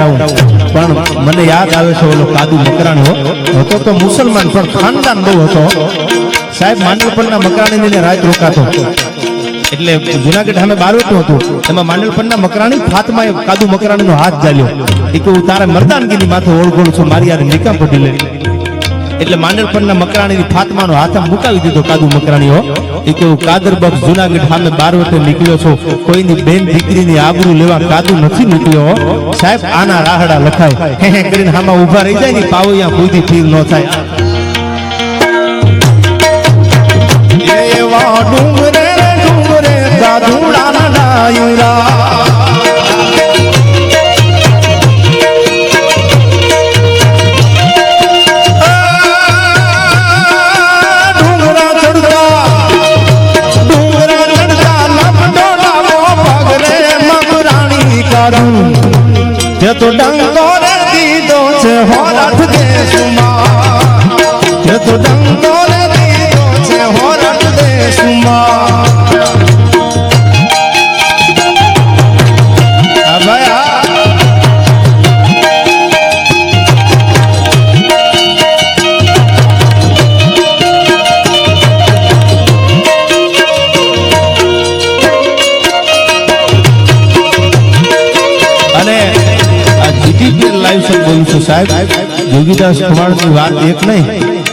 પણ મને યાદ આવે છે ઓલો કાદુ મકરાણી હતો તો મુસલમાન, પણ ખાનદાન બહુ હતો. સાહેબ, માંડલપણના મકરાણીને રાત રોકાતો એટલે જુનાગઢ સામે બારવટું હતું. એમાં માંડલપણના મકરાણી ફાતમાએ કાદુ મકરાણીનો હાથ ચાલ્યો એ કે હું તારા મરદાનગીની માથે ઓળગોળ છું, મારી યાર નિકામ પટી લે. એટલે માંડલપણના મકરાણીની ફાતમાનો હાથ મુકાવી દીધો કાદુ મકરાણીઓ. એ કેવું કાદર બક્ષ જુનાગઢ સામે બારવટે નીકળ્યો છો. કોઈની બેન દીકરીની આબરૂ લેવા કાદુ નથી નીકળ્યો સાહેબ, આના રાહડા લખાય. કરીને હામાં ઊભા રહી જાય ને, પાવૈયા બુદ્ધિ ફીર ન થાય. શો બોલું છું સાહેબ જોગીદાસ કુમારની વાત એક નહીં,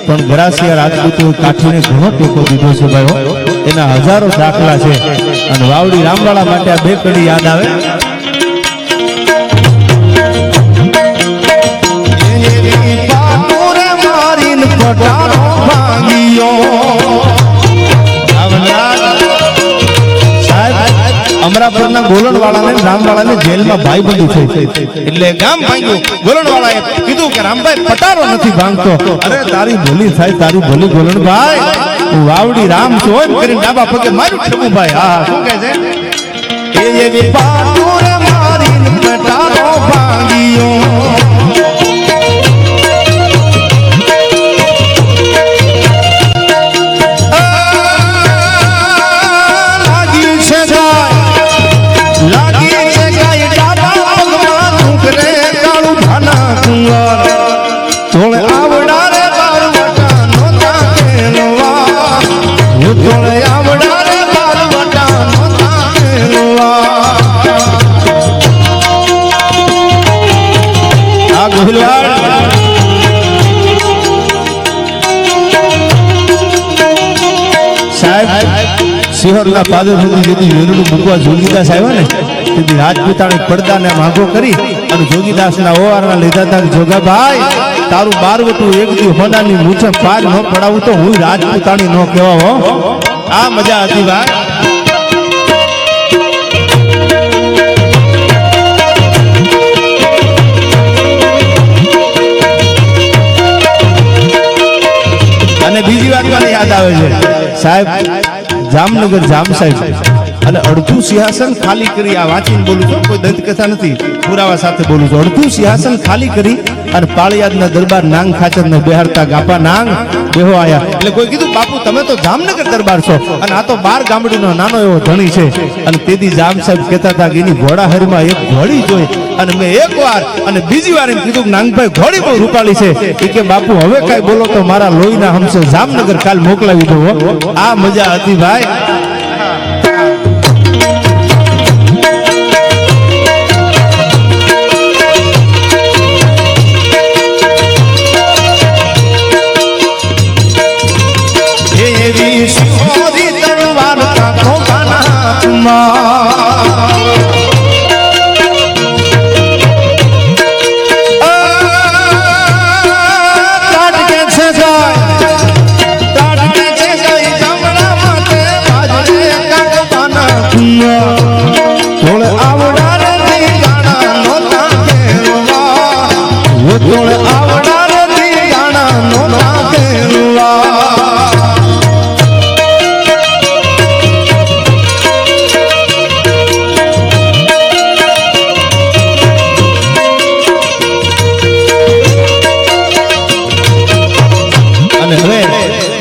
પણ ગરાસિયા રાજપૂતો કાઠીને ઘણો ટેકો દીધો છે ભાઈઓ. એના હજારો દાખલા છે. અને વાવડી રામવાળા માટે આ બે કડી યાદ આવે. અમરાપુરના રામ વાળાને જેલમાં ભાઈ ભાઈબંધી થઈ એટલે ગામ ભાંગ્યું. ગોલણ વાળાએ કીધું કે રામભાઈ પટારો નથી ભાંગતો. અરે, તારી ભોલી થાય, તારી ભલી ગોલણભાઈ. હું વાવડી રામ છું એમ કરીને ડાબા પગે મારું ઠેબું ભાઈ. હા, શું કહે છે? એ એવી પાટુર સિંહણના પાદર સુધી જેથી વેલું મૂકવા ને. તેથી રાજપૂતાણી પડદાને માંગો કરી અને જોગીદાસના ઓવારના લીધા હતા જોગાભાઈ. તારું બારવટું એક દી હોનાની મૂછે પાર ન પડાવું તો હું રાજપૂતાણી ન કહેવા હો. આ મજા હતી ભાઈ અને બીજી વાત મને યાદ આવે છે. સાહેબ, જામનગર જામ સાહેબ. અને અડધું સિંહાસન ખાલી કરી આ વાંચીને બોલું છું. કોઈ દંતકથા નથી. પુરાવા સાથે બોલું છું. અડધું સિંહાસન ખાલી કરી અને પાળિયાદના દરબાર નાંગ ખાચરને બેહાડતા ગાપા નાંગ બેહો આયા. એટલે કોઈ કીધું, બાપુ, તમે તો જામનગર દરબાર છો. અને આ તો બાર ગામડીનો નાનો એવો ધણી છે. અને તેથી જામ સાહેબ કહેતા હતા કે એની ઘોડાહરીમાં એક ઘોડી જોઈ. અને મેં એક વાર અને બીજી વાર એમ કીધું નાંગભાઈ, ઘોડી બહુ રૂપાળી છે. એ કે, બાપુ, હવે કઈ બોલો તો મારા લોહીના હમસે જામનગર કાલ મોકલાવી દો. આ મજા હતી ભાઈ.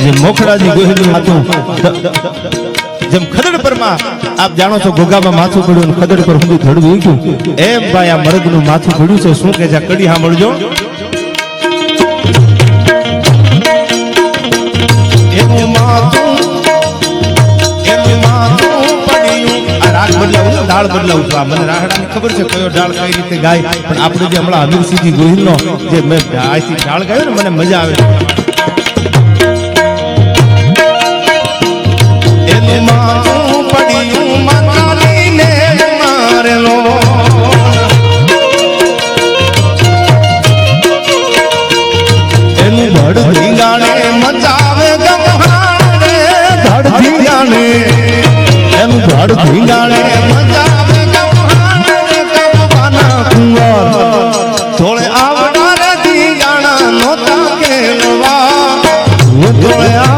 અને હવે જે મોખડાજી ગોહિલનું હતું જેમ ખદડ પરમાં આપ જાણો છો ગોગામાં માથું પડ્યું ખદડ પર હું ધડવું ઉગ્યું એમ ભાઈ આ મરદનું માથું પડ્યું છે. શું કે છે? કડી સાંભળજો. એનું ડાળ બદલાવું છું આ મને રાહડાની ખબર છે કયો ડાળ કઈ રીતે ગાય. પણ આપણે જે હમણાં અમીરસિંહજી ગોહિલનો જે મેં ડાળ ગાયો ને, મને મજા આવે. હિંગાળે પંજાબ કૌહાણ રે કૌવાના કુંવર જાણા નોતા કેલવા ધોળે